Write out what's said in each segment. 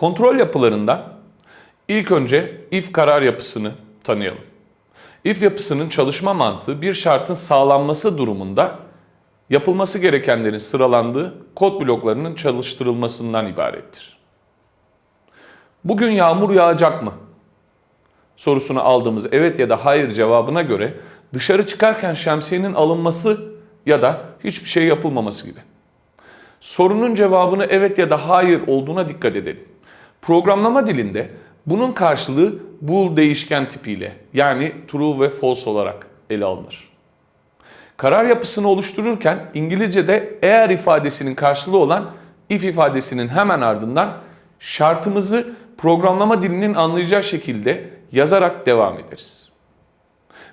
Kontrol yapılarından ilk önce if karar yapısını tanıyalım. If yapısının çalışma mantığı bir şartın sağlanması durumunda yapılması gerekenlerin sıralandığı kod bloklarının çalıştırılmasından ibarettir. Bugün yağmur yağacak mı? sorusunu aldığımız evet ya da hayır cevabına göre dışarı çıkarken şemsiyenin alınması ya da hiçbir şey yapılmaması gibi. Sorunun cevabını evet ya da hayır olduğuna dikkat edelim. Programlama dilinde bunun karşılığı bool değişken tipiyle yani true ve false olarak ele alınır. Karar yapısını oluştururken İngilizce'de eğer ifadesinin karşılığı olan if ifadesinin hemen ardından şartımızı programlama dilinin anlayacağı şekilde yazarak devam ederiz.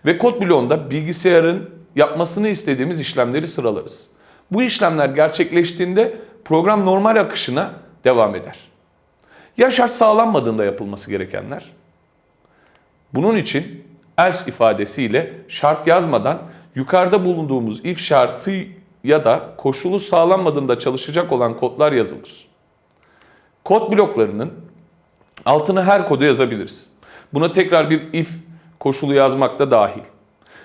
Ve kod bloğunda bilgisayarın yapmasını istediğimiz işlemleri sıralarız. Bu işlemler gerçekleştiğinde program normal akışına devam eder. Ya şart sağlanmadığında yapılması gerekenler? Bunun için else ifadesiyle şart yazmadan yukarıda bulunduğumuz if şartı ya da koşulu sağlanmadığında çalışacak olan kodlar yazılır. Kod bloklarının altına her kodu yazabiliriz. Buna tekrar bir if koşulu yazmak da dahil.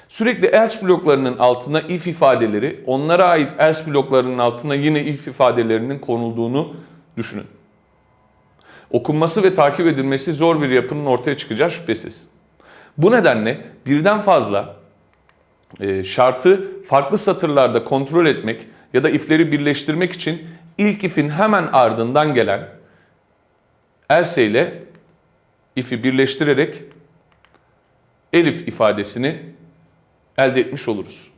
Sürekli else bloklarının altına if ifadeleri, onlara ait else bloklarının altına yine if ifadelerinin konulduğunu düşünün. Okunması ve takip edilmesi zor bir yapının ortaya çıkacağı şüphesiz. Bu nedenle birden fazla e, şartı farklı satırlarda kontrol etmek ya da ifleri birleştirmek için ilk ifin hemen ardından gelen else ile if'i birleştirerek elif ifadesini elde etmiş oluruz.